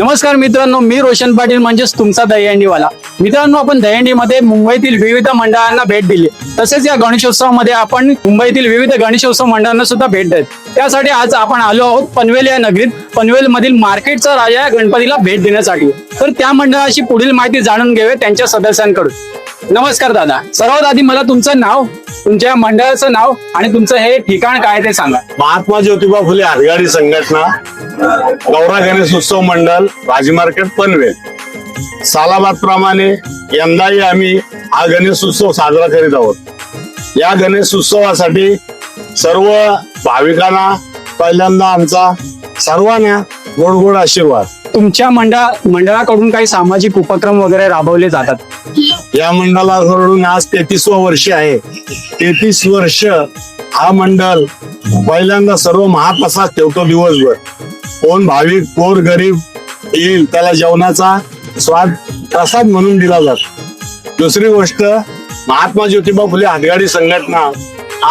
नमस्कार मित्रांनो मी रोशन पाटील म्हणजेच तुमचा दहीहंडीवाला. मित्रांनो आपण दहीहंडीमध्ये मुंबईतील विविध मंडळांना भेट दिली. तसेच या गणेशोत्सवामध्ये आपण मुंबईतील विविध गणेशोत्सव मंडळांना सुद्धा भेट देत. त्यासाठी आज आपण आलो आहोत पनवेल या नगरीत. पनवेल मधील मार्केटचा राजा या गणपतीला भेट देण्यासाठी. तर त्या मंडळाची पुढील माहिती जाणून घेऊया त्यांच्या सदस्यांकडून. नमस्कार दादा. सर्वात आधी मला तुमचं नाव तुमच्या मंडळाचं नाव आणि तुमचं हे ठिकाण काय ते सांगा. महात्मा ज्योतिबा फुले हातगाडी संघटना. गौरा गणेश उत्सव मंडळ भाजी मार्केट पनवेल. सालाबाद प्रमाणे यंदाही आम्ही हा गणेश उत्सव साजरा करीत आहोत. या गणेश उत्सवासाठी सर्व भाविकांना पहिल्यांदा आमचा सर्वांना गोड गोड आशीर्वाद. तुमच्या मंडळा मंडळाकडून काही सामाजिक उपक्रम वगैरे राबवले जातात? या मंडळाकडून आज तेहतीसवं वर्ष आहे. तेहतीस वर्ष हा मंडळ पहिल्यांदा सर्व महाप्रसाद ठेवतो दिवसभर. कोण भाविक कोण गरीब येईल त्याला जेवणाचा स्वाद प्रसाद म्हणून दिला जातो. दुसरी गोष्ट महात्मा ज्योतिबा फुले हातगाडी संघटना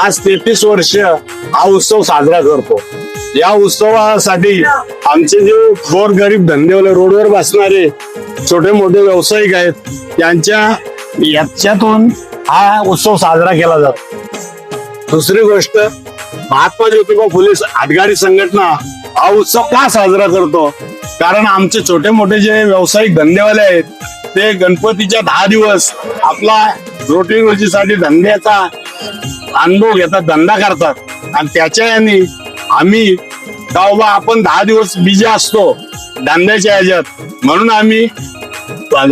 आज तेहतीस वर्ष हा उत्सव साजरा करतो. या उत्सवासाठी आमचे जे गोर गरीब धंदेवाले रोडवर बसणारे छोटे मोठे व्यावसायिक आहेत त्यांच्या याच्यातून हा उत्सव साजरा केला जातो. दुसरी गोष्ट महात्मा ज्योतिबा फुले हातगाडी संघटना हा उत्सव का साजरा करतो? कारण आमचे छोटे मोठे जे व्यावसायिक धंदेवाले आहेत ते गणपतीच्या दहा दिवस आपला रोटी रोजीसाठी धंद्याचा अनुभव घेतात धंदा करतात. आणि त्याच्या याने आम्ही बाबा आपण दहा दिवस बिजी असतो धंद्याच्या ह्याच्यात. म्हणून आम्ही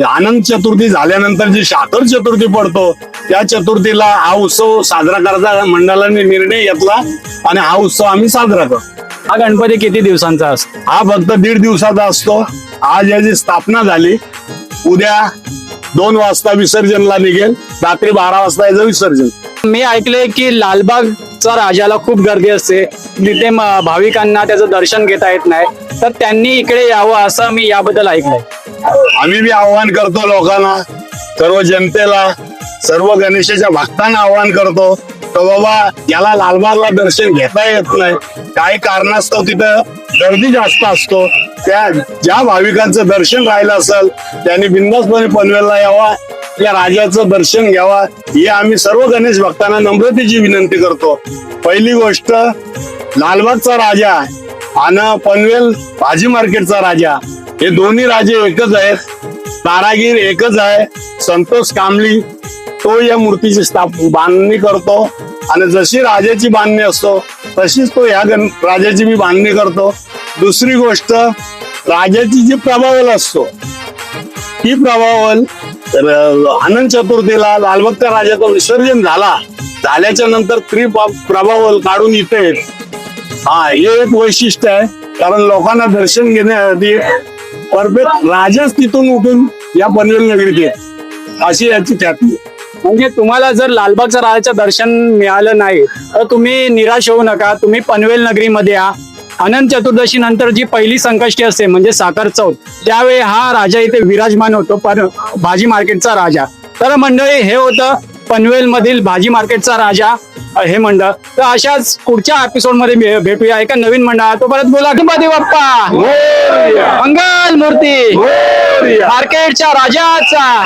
आनंद चतुर्थी झाल्यानंतर जी शाकर चतुर्थी पडतो त्या चतुर्थीला हा उत्सव साजरा करायचा मंडळाने निर्णय घेतला आणि हा उत्सव आम्ही साजरा करतो. हा गणपती किती दिवसांचा असतो? हा फक्त दीड दिवसाचा असतो. आज याची स्थापना झाली. उद्या दोन वाजता विसर्जनला निघेल. रात्री बारा वाजता याचं विसर्जन. मी ऐकलंय की लालबागचा राजाला खूप गर्दी असते. तिथे म- भाविकांना त्याचं दर्शन घेता येत नाही. तर त्यांनी इकडे यावं असं मी याबद्दल ऐकलंय. आम्ही बी आव्हान करतो लोकांना सर्व जनतेला सर्व गणेशाच्या भक्तांना आवाहन करतो तर बाबा याला लालबागला दर्शन घेता येत नाही. काही कारणास्तव तिथं गर्दी जास्त असतो. त्या ज्या भाविकांचं दर्शन राहिलं असेल त्यांनी बिंदासपणे पनवेलला यावा या राजाचं दर्शन घ्यावा ही आम्ही सर्व गणेश भक्तांना नम्रतेची विनंती करतो. पहिली गोष्ट लालबागचा राजा आणि पनवेल भाजी मार्केटचा राजा हे दोन्ही राजे एकच आहेत. तारागीर एकच आहे. संतोष कांबली तो या मूर्तीची स्थाप बांधणी करतो. आणि जशी राजाची बांधणी असतो तशीच तो या गण राजाची मी बांधणी करतो. दुसरी गोष्ट राजाची जी प्रभावल असतो ती प्रभावल आनंद चतुर्थीला लालबागच्या राजाचं विसर्जन झाला. झाल्याच्यानंतर त्री प्रभावल काढून इथे हा हे एक वैशिष्ट्य आहे. कारण लोकांना दर्शन घेण्यासाठी परफेक्ट राजाच तिथून उठून या पनवेल नगरीत येत. अशी याची ख्याती म्हणजे तुम्हाला जर लालबागच्या राजाचं दर्शन मिळालं नाही तर तुम्ही निराश होऊ नका. तुम्ही पनवेल नगरीमध्ये या. अनंत चतुर्दशी नंतर जी पहिली संकष्टी असते म्हणजे साखर चौथ त्यावेळी हा राजा इथे विराजमान होतो पण भाजी मार्केटचा राजा. तर मंडळी हे होतं पनवेल मधील भाजी मार्केटचा राजा हे मंडळ. तर अशाच पुढच्या एपिसोडमध्ये भेटूया. एका नवीन मंडळात. तो परत बोला गणपती बाप्पा! मंगल मूर्ती मार्केटच्या राजाचा!